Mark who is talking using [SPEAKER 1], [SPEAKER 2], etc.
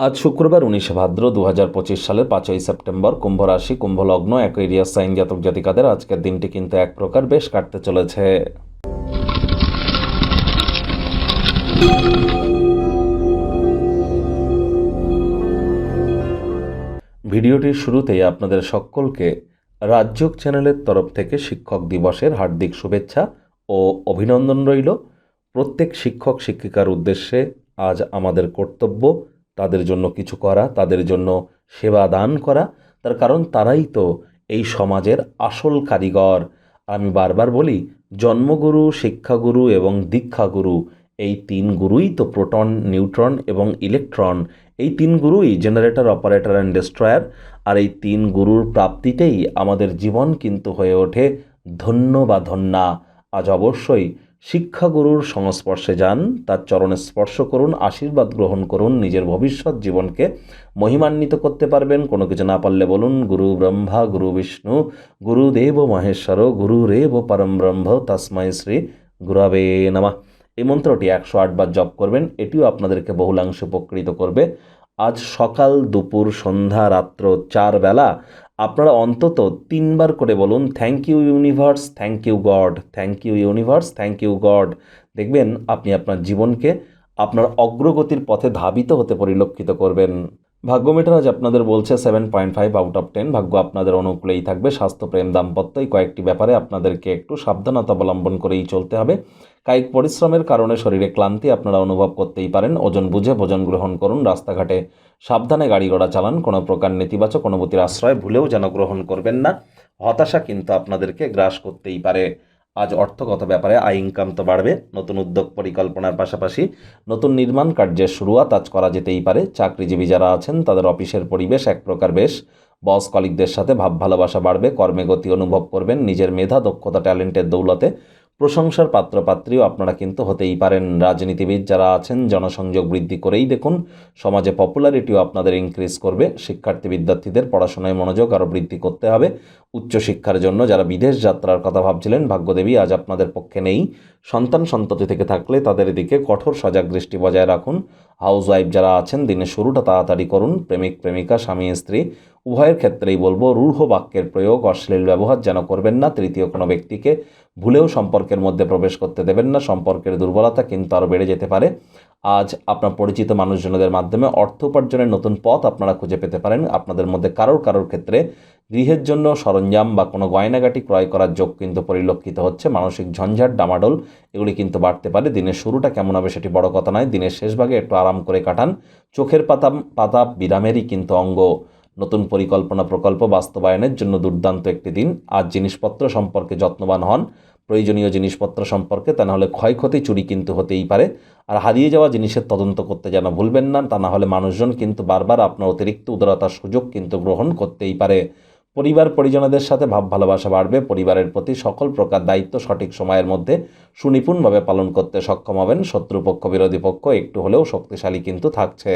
[SPEAKER 1] আজ শুক্রবার উনিশে ভাদ্র দু হাজার পঁচিশ সালের পাঁচই সেপ্টেম্বর কুম্ভ রাশি কুম্ভ লগ্ন সাইন জাতক জাতিকাদের আজকের দিনটি কিন্তু এক প্রকার বেশ কাটতে চলেছে। ভিডিওটির শুরুতেই আপনাদের সকলকে রাজ্যক চ্যানেলের তরফ থেকে শিক্ষক দিবসের হার্দিক শুভেচ্ছা ও অভিনন্দন রইল। প্রত্যেক শিক্ষক শিক্ষিকার উদ্দেশ্যে আজ আমাদের কর্তব্য তাদের জন্য কিছু করা, তাদের জন্য সেবা দান করা। তার কারণ তারাই তো এই সমাজের আসল কারিগর। আমি বারবার বলি, জন্মগুরু, শিক্ষাগুরু এবং দীক্ষাগুরু, এই তিন গুরুই তো প্রোটন, নিউট্রন এবং ইলেকট্রন। এই তিন গুরুই জেনারেটর, অপারেটর অ্যান্ড ডেস্ট্রয়ার। আর এই তিন গুরুর প্রাপ্তিতেই আমাদের জীবন কিন্তু হয়ে ওঠে ধন্য বা ধন্যা। আজ অবশ্যই শিক্ষাগুরুর সংস্পর্শে যান, তার চরণে স্পর্শ করুন, আশীর্বাদ গ্রহণ করুন, নিজের ভবিষ্যৎ জীবনকে মহিমান্বিত করতে পারবেন। কোনো কিছু না পারলে বলুন, গুরু ব্রহ্মা, গুরু বিষ্ণু গুরুদেব মহেশ্বর গুরুরেব পরম ব্রহ্ম, তস্মৈ শ্রী গুরাবে নমঃ। এই মন্ত্রটি একশো আটবার জপ করবেন, এটিও আপনাদেরকে বহুলাংশে উপকৃত করবে। আজ সকাল দুপুর সন্ধ্যা রাত্র চার বেলা আপনারা অন্তত তিনবার করে বলুন thank you universe thank you God thank you universe thank you God দেখবেন, আপনি আপনার জীবনকে আপনার অগ্রগতির পথে ধাবিত হতে পরিলক্ষিত করবেন। ভাগ্যমিটার আজ আপনাদের বলছে seven point five out of ten ভাগ্য আপনাদের অনুকূলেই থাকবে। স্বাস্থ্য প্রেম দাম্পত্য এই কয়েকটি ব্যাপারে আপনাদেরকে একটু সাবধানতা অবলম্বন করেই চলতে হবে। কায়িক পরিশ্রমের কারণে শরীরে ক্লান্তি আপনারা অনুভব করতেই পারেন। ওজন বুঝে ভোজন গ্রহণ করুন। রাস্তাঘাটে সাবধানে গাড়ি ঘোড়া চালান। কোনো প্রকার নেতিবাচক অনুভূতির আশ্রয় ভুলেও যেন গ্রহণ করবেন না। হতাশা কিন্তু আপনাদেরকে গ্রাস করতেই পারে। আজ অর্থগত ব্যাপারে আয় ইনকাম তো বাড়বে, নতুন উদ্যোগ পরিকল্পনার পাশাপাশি নতুন নির্মাণ কার্যের শুরুয়াত আজ করা যেতেই পারে। চাকরিজীবী যারা আছেন, তাদের অফিসের পরিবেশ এক প্রকার বেশ। বস কলিকদের সাথে ভাব ভালোবাসা বাড়বে, কর্মে গতি অনুভব করবেন, নিজের মেধা, দক্ষতা, ট্যালেন্টের দৌলতে প্রশংসার পাত্রপাত্রীও আপনারা কিন্তু হতেই পারেন। রাজনীতিবিদ যারা আছেন, জনসংযোগ বৃদ্ধি করেই দেখুন, সমাজে পপুলারিটিও আপনাদের ইনক্রিজ করবে। শিক্ষার্থী বিদ্যার্থীদের পড়াশোনায় মনোযোগ আরও বৃদ্ধি করতে হবে। উচ্চশিক্ষার জন্য যারা বিদেশ যাত্রার কথা ভাবছিলেন, ভাগ্যদেবী আজ আপনাদের পক্ষে নেই। সন্তান সন্ততি থেকে থাকলে তাদের দিকে কঠোর সজাগ দৃষ্টি বজায় রাখুন। হাউস ওয়াইফ যারা আছেন, দিনের শুরুটা তাড়াতাড়ি করুন। প্রেমিক, প্রেমিকা, স্বামী, স্ত্রী, উভয়ের ক্ষেত্রেই বলব, রূঢ় বাক্যের প্রয়োগ, অশ্লীল ব্যবহার যেন করবেন না। তৃতীয় কোনো ব্যক্তিকে ভুলেও সম্পর্কের মধ্যে প্রবেশ করতে দেবেন না। সম্পর্কের দুর্বলতা কিন্তু আরও বেড়ে যেতে পারে। আজ আপনার পরিচিত মানুষজনদের মাধ্যমে অর্থ উপার্জনের নতুন পথ আপনারা খুঁজে পেতে পারেন। আপনাদের মধ্যে কারোর কারোর ক্ষেত্রে গৃহের জন্য সরঞ্জাম বা কোনো গয়নাগাটি ক্রয় করার যোগ কিন্তু পরিলক্ষিত হচ্ছে। মানসিক ঝঞ্ঝাট, ডামাডোল এগুলি কিন্তু বাড়তে পারে। দিনের শুরুটা কেমন হবে সেটি বড় কথা নয়। দিনের শেষ ভাগে একটু আরাম করে কাটান। চোখের পাতা পাতা বিরামেরই কিন্তু অঙ্গ। নতুন পরিকল্পনা প্রকল্প বাস্তবায়নের জন্য দুর্দান্ত একটি দিন। আজ জিনিসপত্র সম্পর্কে যত্নবান হন। প্রয়োজনীয় জিনিসপত্র সম্পর্কে, তা নাহলে ক্ষয়ক্ষতি চুরি কিন্তু হতেই পারে। আর হারিয়ে যাওয়া জিনিসের তদন্ত করতে যেন ভুলবেন না, তা নাহলে মানুষজন কিন্তু বারবার আপনার অতিরিক্ত উদারতার সুযোগ কিন্তু গ্রহণ করতেই পারে। পরিবার পরিজনদের সাথে ভাব ভালোবাসা বাড়বে, পরিবারের প্রতি সকল প্রকার দায়িত্ব সঠিক সময়ের মধ্যে সুনিপুণভাবে পালন করতে সক্ষম হবেন। শত্রুপক্ষ, বিরোধী পক্ষ একটু হলেও শক্তিশালী কিন্তু থাকছে।